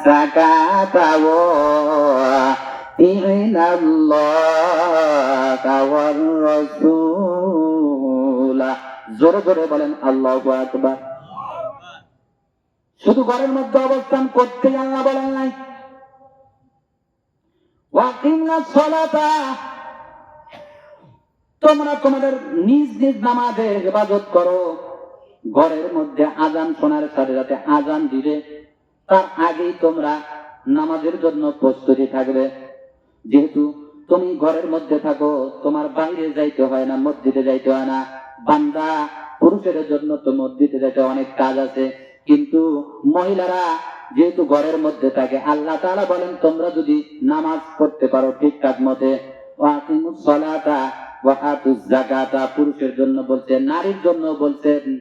تكاتوا إن الله والرسول জোরে জোরে বলেন আল্লাহ আকবার শুধু ঘরের মধ্যে অবস্থান করতে আল্লাহ বলেন নাই ওয়াকিমনা সলাতা তোমরা তোমাদের নিজ নিজ নামাজের হেফাজত করো ঘরের মধ্যে আজান শোনার সাথে সাথে আজান দিবে তার আগেই তোমরা নামাজের জন্য প্রস্তুতি থাকবে। যেহেতু তুমি ঘরের মধ্যে থাকো, তোমার বাইরে যাইতে হয় না, মসজিদে যাইতে হয় না। বান্দা পুরুষের জন্য তো মসজিদে যাইতে অনেক কাজ আছে। কিন্তু মহিলারা যেহেতু ঘরের মধ্যে থাকে, আল্লাহ তাআলা বলেন, তোমরা যদি নামাজ পড়তে পারো ঠিকঠাক মতে যাকাতা। পুরুষের জন্য বলছে, নারীর জন্য বলছেন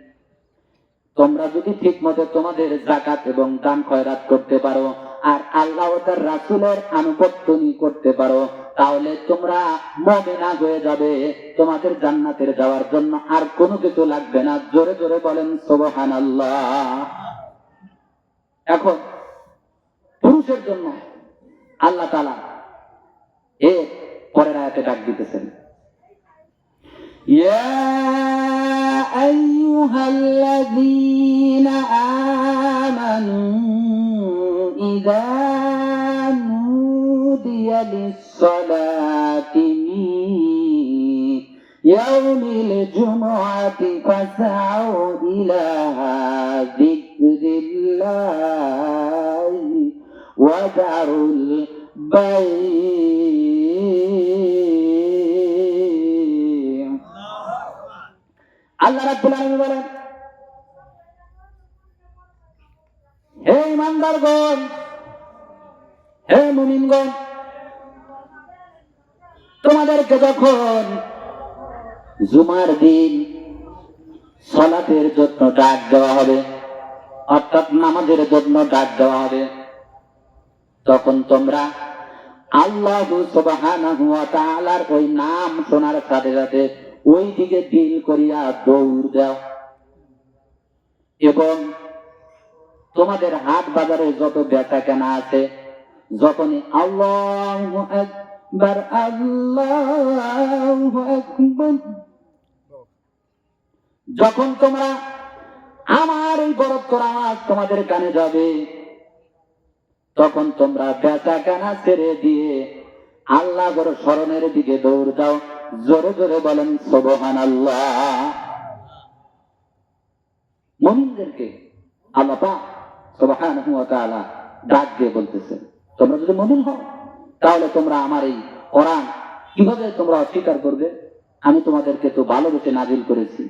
তোমরা যদি ঠিক মতো তোমাদের জাকাত এবং দান খয়রাত করতে পারো, আর আল্লাহ তার রাসুলের আনুগত্যনি করতে পারো, তাহলে তোমরা মমিনা হয়ে যাবে। তোমাদের জান্নাতের যাওয়ার জন্য আর কোনো কিছু লাগবে না। জোরে জোরে বলেন সোবহান এখন, পুরুষের জন্য আল্লাহ তালা এ পরের আয়াতে ডাক দিতেছেন। يا أيها الذين آمنوا إذا نودي للصلاة يوم الجمعة فاسعوا إلى ذكر الله وذروا البيع আল্লাহ রাব্বুল আলামিন বলেন, হে ইমানদারগণ, হে মুমিনগণ, তোমাদেরকে যখন জুমার দিন সলাতের জন্য ডাক দেওয়া হবে, অর্থাৎ নামাজের জন্য ডাক দেওয়া হবে, তখন তোমরা আল্লাহ তাআলার ওই নাম শোনার সাথে সাথে ওই দিকে দিল করিয়া দৌড় দাও। এবং তোমাদের হাট বাজারে যত বেচা কেনা আছে যখনই আল্লাহ আকবার, আল্লাহু আকবার। যখন তোমরা আমার এই বরত্তর আওয়াজ তোমাদের কানে যাবে, তখন তোমরা বেচা কেনা ছেড়ে দিয়ে আল্লাহ বড় স্মরণের দিকে দৌড় দাও। জোরে জোরে বলেন সোবহান আল্লাহ মমিনদেরকে আল্লাহ সোবহান ডাক দিয়ে বলতেছে তোমরা যদি মমিন হও, তাহলে তোমরা আমার এই কোরআন কীভাবে তোমরা অস্বীকার করবে? আমি তোমাদেরকে তো ভালোবেসে নাজিল করেছি।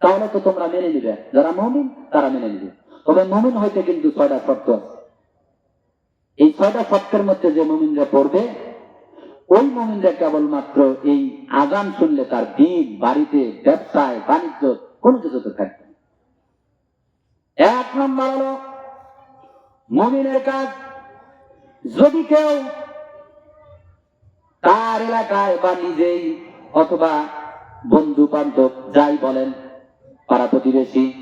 তাহলে তো তোমরা মেনে নিবে। যারা মমিন, তারা মেনে নিবে। তবে মমিন হইতে কিন্তু ছয়টা শর্ত আছে। এই ছয়টা শর্তের মধ্যে যে মমিনরা পড়বে ওই মমিনরা কেবলমাত্র এই আগান শুনলে তার দিন, বাড়িতে, ব্যবসায়, বাণিজ্য, কোনো কিছুতে থাকবে এক নম্বর হলো, মমিনের কাজ, যদি কেউ তার এলাকায় বা নিজেই অথবা বন্ধু বান্ধব যাই বলেন, পাড়া প্রতিবেশী,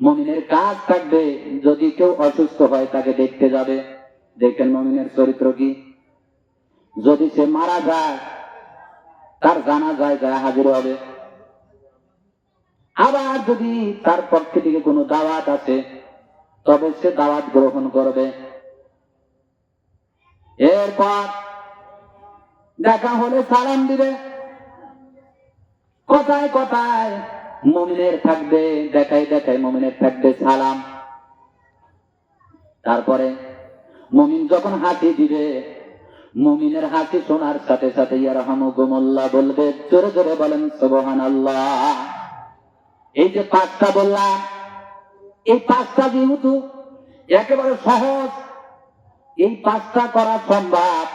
মমিনের কাজ থাকবে, যদি কেউ অসুস্থ হয় তাকে দেখতে যাবে। দেখেন মমিনের চরিত্র কি? যদি সে মারা যায়, তার জানা যায় যায় হাজির হবে। আবার যদি তার পক্ষে থেকে কোনো দাওয়াত আছে, তবে সে দাওয়াত গ্রহণ করবে। এরপর দেখা হলে সালাম দিবে। কথায় কথায় মমিনের থাকবে দেখাই দেখায় মমিনের থাকবে সালাম। তারপরে মমিন যখন হাতি দিবে মমিনের হাসি শোনার সাথে সাথে ইয়ারহামুকুমুল্লাহ বলবে, জোরে জোরে বলেন সুবহান আল্লাহ এই যে পাঁচটা বললাম, এই পাঁচটা যেহেতু একেবারে সহজ, এই পাঁচটা করা সম্ভব,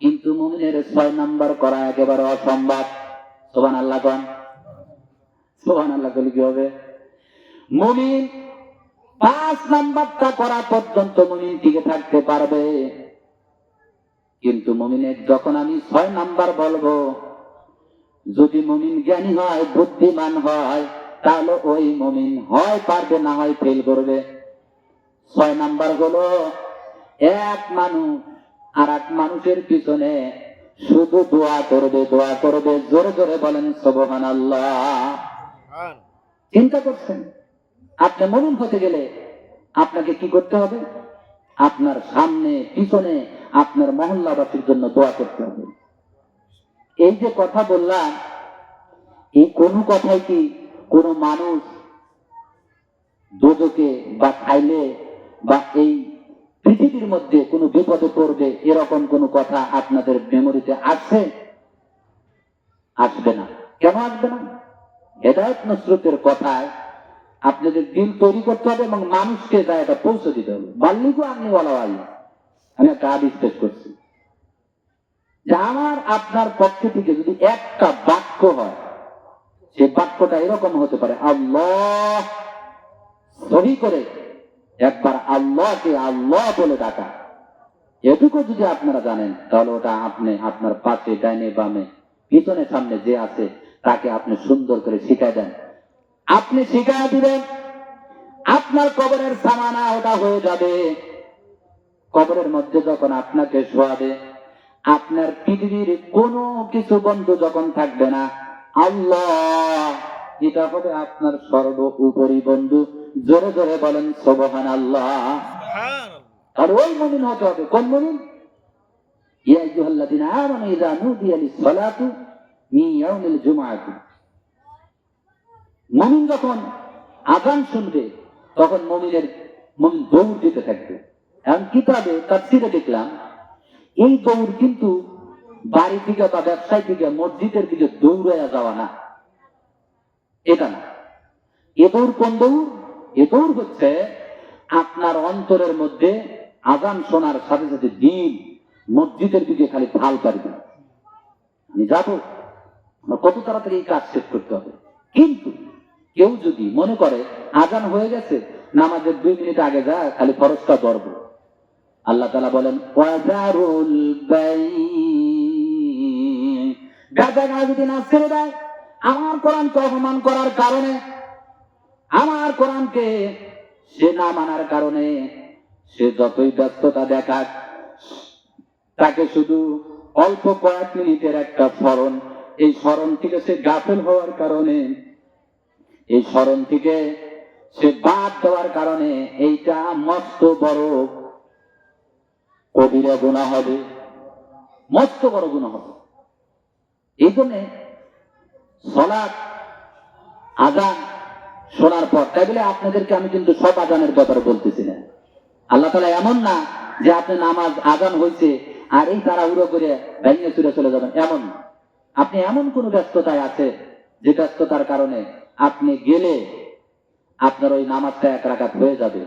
কিন্তু মমিনের ছয় নাম্বার করা একেবারে অসম্ভব। সোহান আল্লাহ কন। সোহান আল্লাহ করলে কি হবে? মমিন পাঁচ নাম্বারটা করা পর্যন্ত মমিন টিকে থাকতে পারবে। কিন্তু মুমিনের যখন আমি ছয় নাম্বার বলব যদি মুমিন জ্ঞানী হয় বুদ্ধিমান হয় তাহলে ওই মুমিন হয় পারবে না হয় ফেল করবে। ছয় নাম্বার হলো এক মানুষ আর এক মানুষের পিছনে শুধু দোয়া করবে দোয়া করবে জোরে জোরে বলেন সবহান। আল্লাহ চিন্তা করছেন? আপনি মমিন হতে গেলে আপনাকে কি করতে হবে? আপনার সামনে, পিছনে আপনার মহল্লাবাসীর জন্য দোয়া করতে হবে। এই যে কথা বললাম, এই কোনো কথাই কি কোনো মানুষ দোজকে বা খাইলে বা এই পৃথিবীর মধ্যে কোনো বিপদে পড়বে এরকম কোনো কথা আপনাদের মেমোরিতে আসছে? আসবে না। কেন আসবে না? হেদায়ত নসরতের কথায় আপনাদের দিল তৈরি করতে হবে এবং মানুষকে এটা পৌঁছে দিতে হবে। বাল্লিকও আপনি বলা হয় আমি একটা পেশ করছি। আমার, আপনার পক্ষ থেকে যদি একটা বাক্য হয়, সে বাক্যটা এরকম হতে পারে, আল্লাহ সহি করে একবার আল্লাহকে আল্লাহ বলে ডাকা। এটুকু যদি আপনারা জানেন, তাহলে ওটা আপনি আপনার পাশে, ডাইনে বামে, পিছনে সামনে যে আছে, তাকে আপনি সুন্দর করে শিখাই দেন। আপনি শিখাই দিবেন। আপনার কবরের সামানা ওটা হয়ে যাবে। কবরের মধ্যে যখন আপনাকে শোয়াবে আপনার পৃথিবীর কোনো কিছু বন্ধু যখন থাকবে না আল্লাহ এটা হবে আপনার সর্ব উপরি বন্ধু। জোরে জোরে বলেন সোবহান আল্লাহ আর ওই মমিন হতে হবে। কোন মমিন? ইয়া আইয়ুহাল্লাযীনা আমানু ইযা নুদিয়া লিস-সালাতি মিন ইয়াউমিল জুমআতি। মমিন যখন আগান শুনবে, তখন মমিনের মমিন দৌড় দিতে থাকবে। এখন কিতাবে, তাফসীরে দেখলাম, এই দৌড় কিন্তু বাড়ি থেকে বা ব্যবসায় থেকে মসজিদের দিকে দৌড়াইয়া যাওয়া না। এটা না। এ দৌড় কোন দৌড়? এ দৌড় হচ্ছে আপনার অন্তরের মধ্যে আজান শোনার সাথে সাথে দিন মসজিদের দিকে খালি ফাল পারবে আমি যাব। কত তাড়াতাড়ি এই কাজ শেষ করতে হবে। কিন্তু কেউ যদি মনে করে আজান হয়ে গেছে, নামাজের দুই মিনিট আগে যা, খালি খরচটা ধরবো আল্লাহ তালা বলেন যদি না ছেড়ে দেয়, আমার কোরআনকে অপমান করার কারণে, আমার কোরআনকে সে না মানার কারণে, সে যতই ব্যস্ততা দেখাক, তাকে শুধু অল্প কয়েক মিনিটের একটা স্মরণ, এই স্মরণ থেকে সে গাফেল হওয়ার কারণে এই স্মরণ থেকে সে বাদ দেওয়ার কারণে এইটা মস্ত বড় কবিরা গুণা হবে, মস্ত বড় গুণা হবে এই জন্যে সলাৎ, আজান শোনার পর, তাই বলে আপনাদেরকে আমি কিন্তু সব আজানের ব্যাপারে বলতেছি না আল্লাহ তালা এমন না যে আপনি নামাজ আজান হয়েছে আর এই তারা উড়ো করে ভেঙে চুরে চলে যাবেন, এমন না। আপনি এমন কোন ব্যস্ততায় আছে যে ব্যস্ততার কারণে আপনি গেলে আপনার ওই নামাজটা এক রাকাত হয়ে যাবে।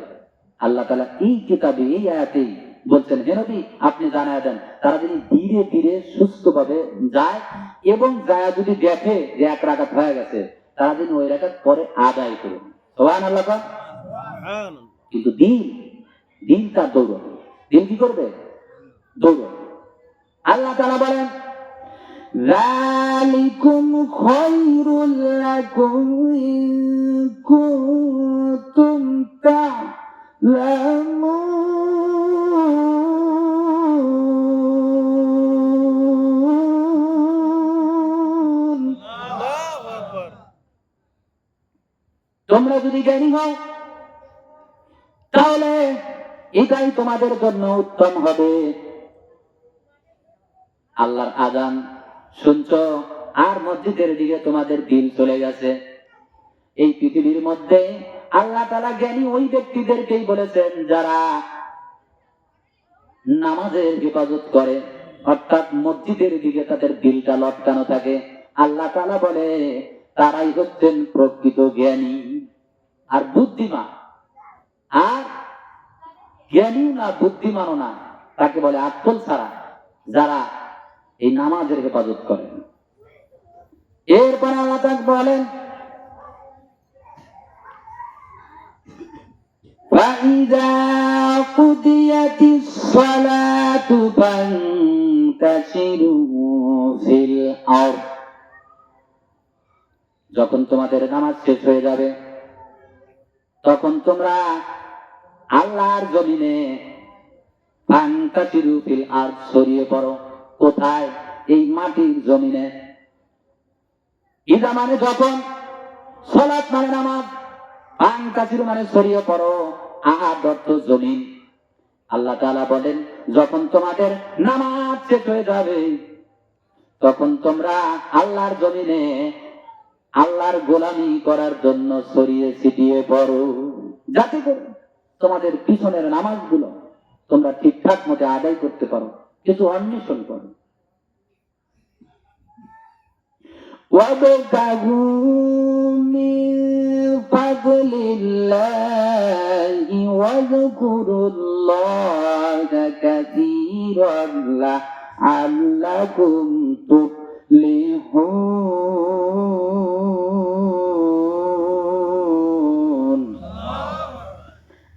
আল্লাহ তালা এই কিতাবে এই আয়াতেই বলছেন হে নবী আপনি জানায় দেন তারা যদি ধীরে ধীরে সুস্থভাবে যায় এবং যায় যদি দেখে যে এক রাকাত হয়ে গেছে তারা যদি ওই রাকাত পরে আদায় করুন সোহান আল্লাহ কিন্তু দিন দিন তার দৌড়বে দিন কি করবে? দৌড়বে আল্লাহ তালা বলেন ذلكم خير لكم إن كنتم تعلمون তোমরা যদি জ্ঞানী হও তাহলে এটাই তোমাদের জন্য উত্তম হবে আল্লাহর আজান শুনছ? আর মসজিদের দিকে তোমাদের দিল চলে গেছে। এই পৃথিবীর মধ্যে আল্লাহ তালা জ্ঞানী ওই ব্যক্তিদেরকেই বলেছেন, যারা নামাজের হেফাজত করে, অর্থাৎ মসজিদের দিকে তাদের দিলটা লটকানো থাকে, আল্লাহ তালা বলে, তারাই হচ্ছেন প্রকৃত জ্ঞানী আর বুদ্ধিমান। আর জ্ঞানীও না, বুদ্ধিমানও না, তাকে বলে আত্মল ছাড়া যারা এই নামাজের হেফাজত করেন এরপরে আল্লাহ তাক বলেন فإذا قضيت الصلاة فانتشروا في الأرض যখন তোমাদের নামাজ শেষ হয়ে যাবে তখন তোমরা আল্লাহর জমিনে ফান্তাসিরু ফিল আর ছড়িয়ে পড়ো কোথায়? এই মাটির জমিনে। ইদা মানে যখন সলাৎ মানে নামাজ ফান্তাসিরু মানে ছড়িয়ে পড়ো আহার অর্থ জমিন। আল্লাহ তাআলা বলেন, যখন তোমাদের নামাজ শেষ হয়ে যাবে, তখন তোমরা আল্লাহর জমিনে আল্লাহর গোলামি করার জন্য ছড়িয়ে ছিটিয়ে পড়ো। যাতে করে তোমাদের পিছনের নামাজগুলো তোমরা ঠিকঠাক মতো আদায় করতে পারো। কিছু অন্বেষণ করো وابتغوا من فضل الله واذكروا الله كثيرا لعلكم تفلحون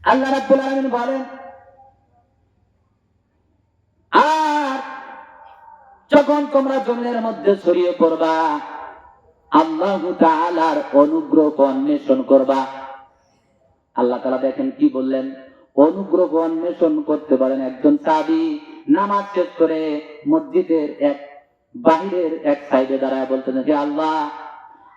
আল্লাহ রাব্বুল আলামিন বলেন যখন তোমরা জমিনের মধ্যে ছড়িয়ে পড়বা, আল্লাহ তাআলার অনুগ্রহ অন্বেষণ করবা। আল্লাহ তাআলা দেখেন কি বললেন? অনুগ্রহ অন্বেষণ করতে পারেন একজন সাবি নামাজ শেষ করে মসজিদের এক, বাহিরের এক সাইডে দাঁড়ায় বলতেন যে আল্লাহ,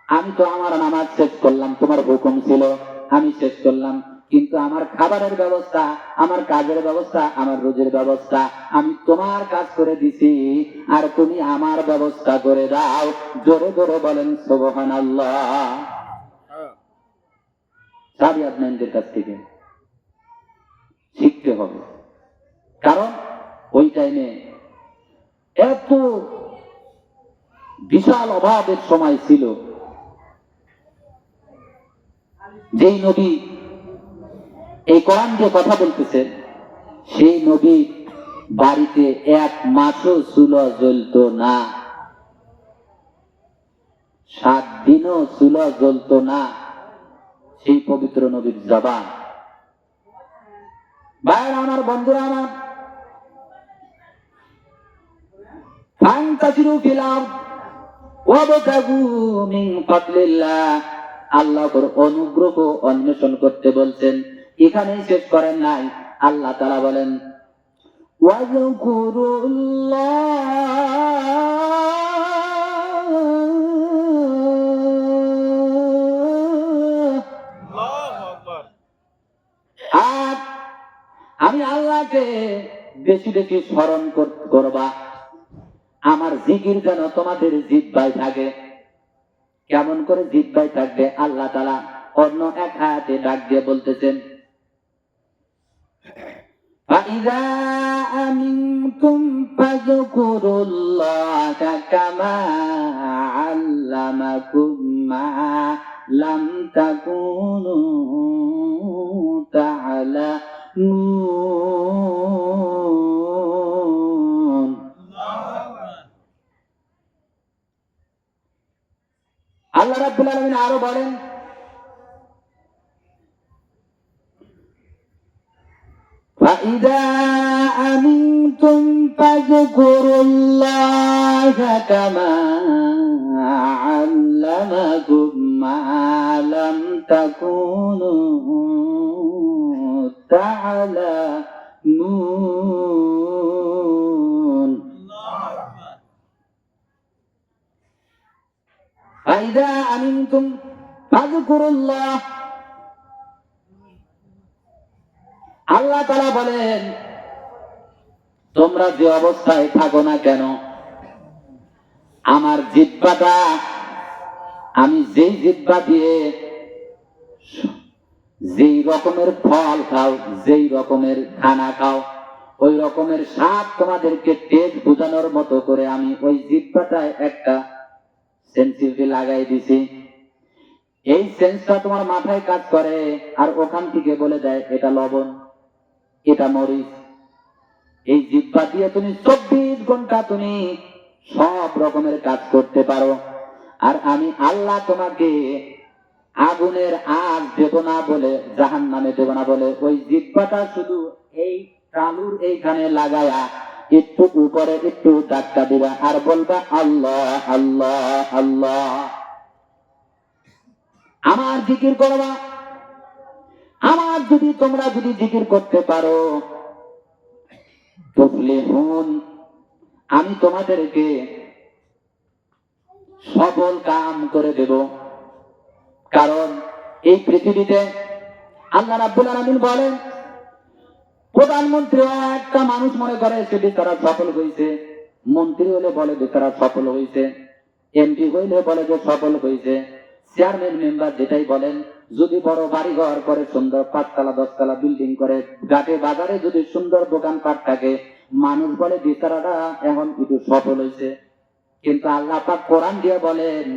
আমি তো আমার নামাজ শেষ করলাম, তোমার হুকুম ছিল, আমি শেষ করলাম। কিন্তু আমার খাবারের ব্যবস্থা, আমার কাজের ব্যবস্থা, আমার রোজের ব্যবস্থা আমি তোমার কাজ করে দিছি। আর তুমি আমার ব্যবস্থা করে দাও। জোরে জোরে বলেন সোবহান আল্লাহ সাবি আপনাদের কাছ থেকে শিখতে হবে। কারণ ওই টাইমে এত বিশাল অভাবের সময় ছিল। যেই নবী এই কোরআন যে কথা বলতেছে, সেই নবী বাড়িতে এক মাসও চুল জ্বলত না। সাত দিনও চুল জ্বলত না, সেই পবিত্র নবীর জবান। বাইরে আমার, বন্ধুরা আমার আল্লাহর অনুগ্রহ অন্বেষণ করতে বলছেন এখানেই শেষ করেন নাই। আল্লাহ তাআলা বলেন আমি আল্লাহকে বেশি বেশি স্মরণ করবা। আমার জিকির যেন তোমাদের জিব্বায় থাকে। কেমন করে জিব্বায় থাকবে? আল্লাহ তালা অন্য এক হাতে ডাক দিয়ে বলতেছেন فإذا أمنتم فاذكروا الله كما علمكم ما لم تكونوا تعلمون আল্লাহ রাব্বুল আলামিন আরো বলেন فإذا أمنتم فاذكروا الله كما علمكم ما لم تكونوا تعلمون فإذا أمنتم فاذكروا الله আল্লাহ তারা বলেন, তোমরা যে অবস্থায় থাকো না কেন, আমার জিব্বাটা আমি যেই জিব্বা দিয়ে যেই রকমের ফল খাও, যেই রকমের খানা খাও, ওই রকমের স্বাদ তোমাদেরকে তেজ বোঝানোর মতো করে আমি ওই জিব্বাটায় একটা সেন্সিটিভ লাগাই দিছি। এই সেন্সটা তোমার মাথায় কাজ করে, আর ওখান থেকে বলে দেয়, এটা লবণ। এটা মরিচ এই জিব্বা দিয়ে তুমি চব্বিশ ঘণ্টা তুমি সব রকমের কাজ করতে পারো। আর আমি আল্লাহ তোমাকে আগুনের আগ দেব না বলে জাহান নামে দেব না বলে, ওই জিব্বাটা শুধু এই তালুর এইখানে লাগায়া একটু উপরে একটু ধাক্কা দিবা আর বলবা, আল্লাহ আল্লাহ আল্লাহ। আমার জিকির করবা আমার যদি তোমরা যদি জিকির করতে পারো তুফলিহুন আমি তোমাদেরকে সফল কাম করে দেব। কারণ এই পৃথিবীতে আল্লাহ রাব্বুল আলামিন বলেন, প্রধানমন্ত্রী একটা মানুষ মনে করে সেটি তারা সফল হয়েছে মন্ত্রী হলে বলে যে তারা সফল হয়েছে এমপি হইলে বলে যে সফল হয়েছে চেয়ারম্যান, মেম্বার যেটাই বলেন যদি বড় বাড়ি ঘর করে সুন্দর পাঁচতলা দশতলা বিল্ডিং করে ঘাটে বাজারে যদি সুন্দর দোকান পাট থাকে মানুষ বলে বিচারাটা এখন একটু সফল হয়েছে কিন্তু আল্লাহ পাক কোরআন দিয়ে বলেন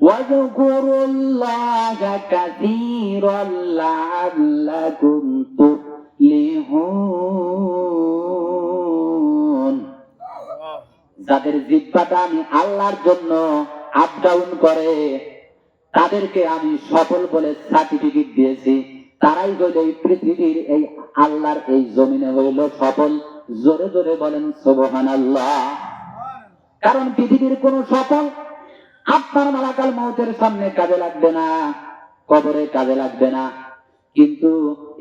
واذكروا الله كثيرا لعلكم تفلحون যাদের জিব্বাটা আমি আল্লাহর জন্য আপ ডাউন করে তাদেরকে আমি সফল বলে সার্টিফিকেট দিয়েছি। তারাই হইল এই পৃথিবীর এই আল্লাহর এই জমিনে হইল সফল। জোরে জোরে বলেন সোবহান আল্লাহ কারণ পৃথিবীর কোন সফল আপনার মালাকাল মৌতের সামনে কাজে লাগবে না, কবরে কাজে লাগবে না। কিন্তু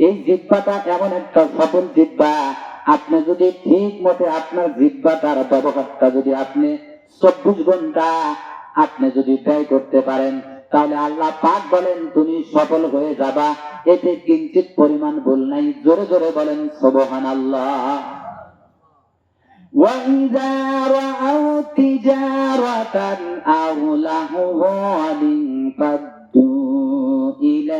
এই জিব্বাটা এমন একটা সফল জিব্বা, আপনি যদি ঠিক মতে আপনার জিব্বাটার ব্যবহারটা যদি আপনি চব্বিশ ঘণ্টা আপনি যদি ব্যয় করতে পারেন তাহলে আল্লাহ পাক বলেন তুমি সফল হয়ে যাবা এতে কিঞ্চিত পরিমাণ ভুল নাই জোরে জোরে বলেন সবহান আল্লাহ وإذا رأوا تجارة أو لهوا انفضوا إليها